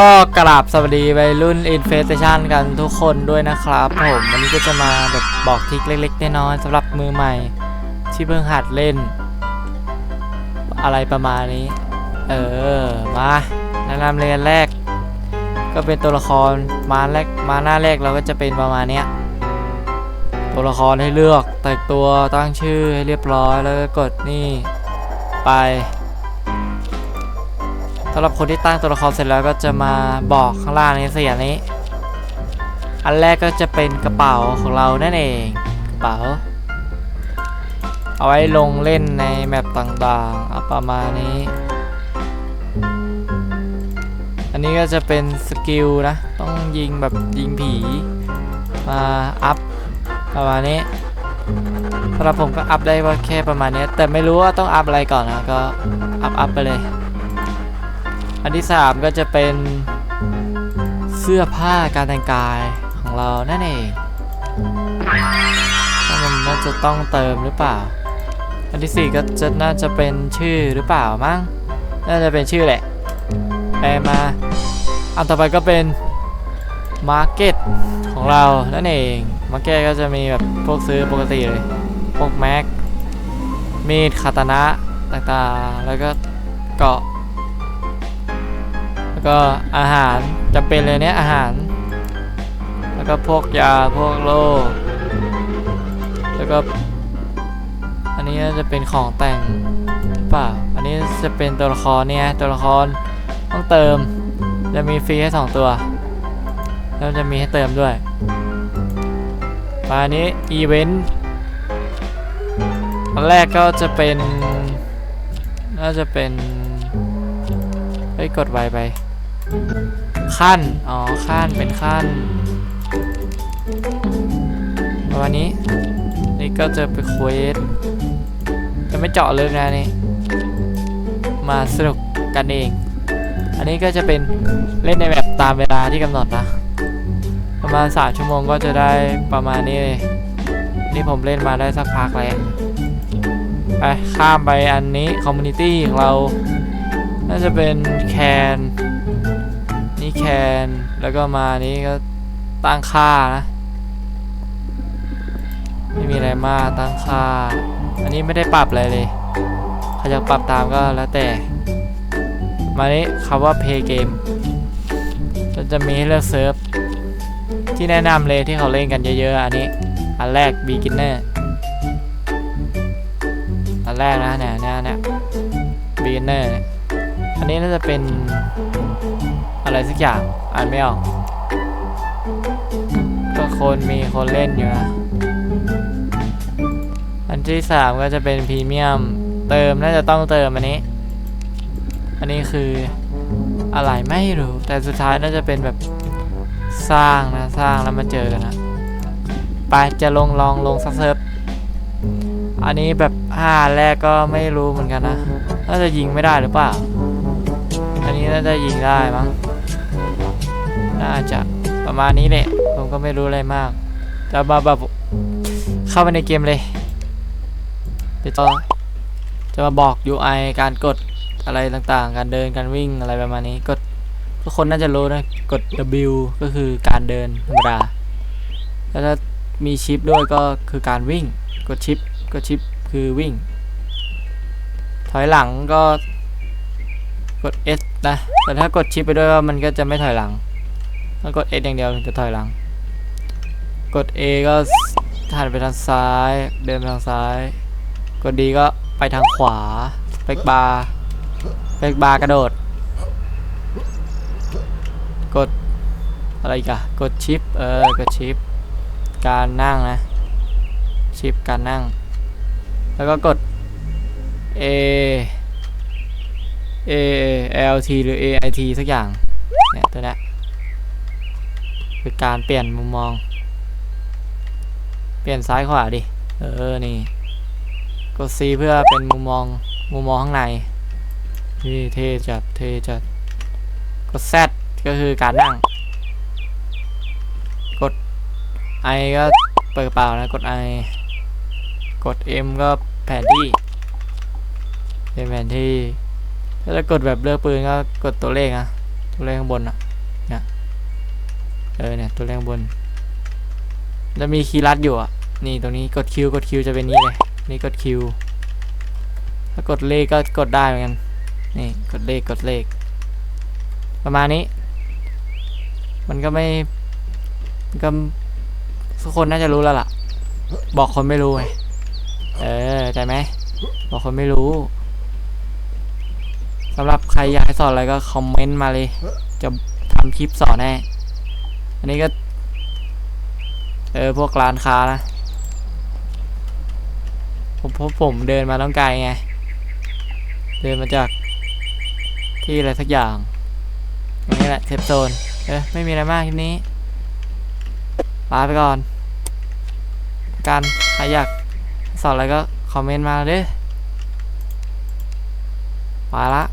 ก็กราบสวัสดีวัยรุ่น Infestation กันทุกคนด้วยนะครับผมวันนี้ก็จะมาแบบบอกทริคเล็กๆน้อยๆสำหรับมือใหม่ ที่เพิ่งหัดเล่น อะไรประมาณนี้ เออ มาแนะนำเรียนแรก ก็เป็นตัวละครมาแรกมาหน้าแรกเราก็จะเป็นประมาณเนี้ยตัวละครให้เลือกแต่งตัวตั้งชื่อให้เรียบร้อยแล้วก็กดนี่ไป สำหรับคนที่ตั้งตัวละครเสร็จแล้วก็จะมาบอกข้างล่างนี้เสียนี้ อันแรกก็จะเป็นกระเป๋าของเรานั่นเองกระเป๋า เอาไว้ลงเล่นในแมปต่างๆเอาประมาณนี้ อันนี้ก็จะเป็นสกิลนะ ต้องยิงแบบยิงผีมาอัพประมาณนี้สำหรับผมก็อัพได้ว่าแค่ประมาณนี้แต่ไม่รู้ว่าต้องอัพอะไรก่อนนะก็อัพอัพไปเลย อันที่ 3 ก็จะเป็นเสื้อผ้าการแต่งกายของเรานั่นเองมันน่าจะต้องเติมหรือเปล่า อันที่ 4 ก็จะน่าจะเป็นชื่อหรือเปล่ามั้ง น่าจะเป็นชื่อแหละ ไปมา อันต่อไปก็เป็นมาร์เก็ตของเรา นั่นเอง มาร์เก็ตก็จะมีแบบพวกซื้อปกติเลย พวกแม็ก มีดคาตานะต่างๆ แล้วก็เกาะ แล้วก็อาหารจำเป็นเลยเนี่ยอาหาร แล้วก็พวกยาพวกโล่แล้วก็ อันนี้จะเป็นของแต่งเปล่าอันนี้จะเป็นตัวละครเนี่ยตัวละครต้องเติมจะมีฟรีให้สองตัว แล้วจะมีให้เติมด้วยมาอันนี้อีเวนต์อันแรกก็จะเป็นน่าจะเป็นเฮ้ยกดไวไป ขั้น อ๋อ ขั้น เป็นขั้นประมาณนี้ นี่ก็จะไปเควสจะไม่เจาะลึกนะนี่ มาสนุกกันเอง อันนี้ก็จะเป็นเล่นในแบบตามเวลาที่กำหนดนะ ประมาณสามชั่วโมงก็จะได้ประมาณนี้เลยนี่ผมเล่นมาได้สักพักแล้วไปข้ามไปอันนี้คอมมูนิตี้ของเรา น่าจะเป็นแคน นี่แคนแล้วก็มานี้ก็ตั้งค่านะ ไม่มีอะไรมากตั้งค่า อันนี้ไม่ได้ปรับอะไรเลยใครอยากปรับตามก็แล้วแต่ มานี้คำว่า play game ก็จะมีให้เลือกเซิร์ฟที่แนะนำเลยที่เขาเล่นกันเยอะๆ อันนี้ อันแรก beginner อันแรกนะเนี่ยเนี่ยเนี่ย beginner อันนี้น่าจะเป็น อะไรสักอย่างอ่านไม่ออก ก็คนมีคนเล่นอยู่นะ อันที่สามก็จะเป็นพรีเมียม เติมน่าจะต้องเติมอันนี้ อันนี้คืออะไรไม่รู้ แต่สุดท้ายน่าจะเป็นแบบสร้างนะสร้างแล้วมาเจอกันนะไปจะลงลองลงสักเซิร์ฟอันนี้แบบห้าแรกก็ไม่รู้เหมือนกันนะ น่าจะยิงไม่ได้หรือเปล่า อันนี้น่าจะยิงได้มั้ง น่าจะประมาณนี้แหละผมก็ไม่รู้อะไรมากจะมาแบบเข้าไปในเกมเลยเดี๋ยวจะจะมาบอก UI การกดอะไรต่างๆ การเดินการวิ่งอะไรประมาณนี้กดทุกคนน่าจะรู้นะกด W ก็คือการเดินธรรมดาแล้วถ้ามีชิปด้วยก็คือการวิ่ง กดชิปกดชิปคือวิ่ง ถอยหลังก็กด S นะแต่ถ้ากดชิปไปด้วยมันก็จะไม่ถอยหลัง ต้องกด S อย่างเดียวถึงจะถอยหลัง กด A ก็หันไปทางซ้าย เดินไปทางซ้าย กด D ก็ไปทางขวาสเปกบาร์สเปกบาร์กระโดด กดอะไรอีกอะกดชิป เออ กดชิป การนั่งนะ ชิปการนั่ง แล้วก็กด A A L T หรือ A I T สักอย่าง เนี่ยตัวนี้ คือการเปลี่ยนมุมมอง เปลี่ยนซ้ายขวาดิ เออ นี่ กด C เพื่อเป็นมุมมอง มุมมองข้างในนี่เทจัด เทจัด กด Z ก็คือการนั่ง กด I ก็เปิดเปล่านะ กด I กด M ก็แผนที่ เป็นแผนที่ ถ้าจะกดแบบเลือกปืนก็กดตัวเลขนะ ตัวเลขข้างบนอะ เออเนี่ยตัวเลขข้างบนจะมีคีย์ลัดอยู่อะ นี่ตรงนี้กดคิวกดคิวจะเป็นนี้เลย นี่กดคิวถ้ากดเลขก็กดได้เหมือนกัน นี่กดเลขกดเลข ประมาณนี้ มันก็ไม่ก็ทุกคนน่าจะรู้แล้วล่ะ บอกคนไม่รู้ไง เออใจไหม บอกคนไม่รู้สำหรับใครอยากให้สอนอะไรก็คอมเมนต์มาเลย จะทำคลิปสอนให้ อันนี้ก็ เออ พวกร้านค้านะ ผมพบผมเดินมาต้องไกลไง เดินมาจาก ที่อะไรสักอย่างตรงนี้แหละเซฟโซน เออ ไม่มีอะไรมากคลิปนี้ลาไปก่อนการใครอยากสอนอะไรก็คอมเมนต์มาเด้อไปละ